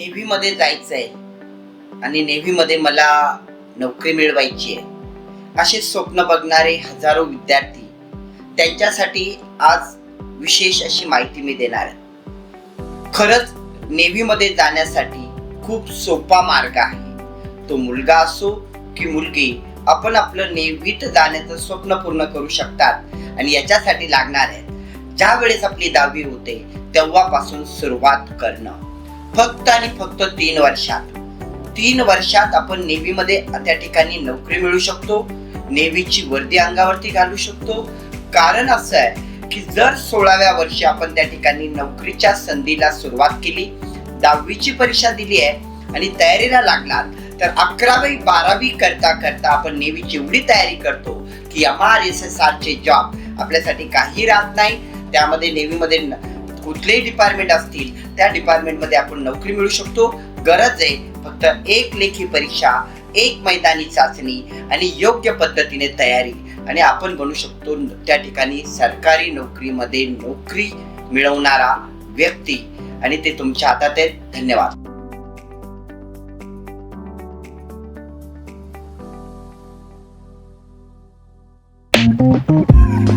नेव्हीमध्ये आहे आणि नेव्हीमध्ये मला नोकरी मिळवायची आहे. असे स्वप्न बघणारे हजारो विद्यार्थी त्यांच्यासाठी आज विशेष अशी माहिती मी देणार आहे. खरंच नेव्हीमध्ये जाण्यासाठी खूप सोपा मार्ग आहे. तो मुलगा असो की मुलगी आपण आपलं नेव्हीत जाण्याचं स्वप्न पूर्ण करू शकतात आणि याच्यासाठी लागणार आहे. ज्या वेळेस आपली दहावी होते तेव्हापासून सुरुवात करणं. फक्त आणि फक्त तीन वर्षात. तीन वर्षात आपण नेव्हीमध्ये त्या ठिकाणी नोकरी मिळू शकतो नेव्हीची वर्दी अंगावरती घालू शकतो. कारण असं आहे की जर सोळाव्या वर्षी आपण त्या ठिकाणी नोकरीच्या संधीला सुरुवात केली दहावीची परीक्षा दिली आहे आणि तयारीला लागलात तर अकरावी बारावी करता करता आपण नेव्हीची एवढी तयारी करतो की M R S S R चे जॉब आपल्यासाठी काही राहत नाही. त्यामध्ये नेव्हीमध्ये न- कुठलेही डिपार्टमेंट असतील त्या डिपार्टमेंटमध्ये आपण नोकरी मिळू शकतो. गरज आहे फक्त एक लेखी परीक्षा एक मैदानी चाचणी आणि योग्य पद्धतीने तयारी. आणि आपण बनू शकतो त्या ठिकाणी सरकारी नोकरीमध्ये नोकरी मिळवणारा व्यक्ती. आणि ते तुमच्या हातात आहे धन्यवाद. Thank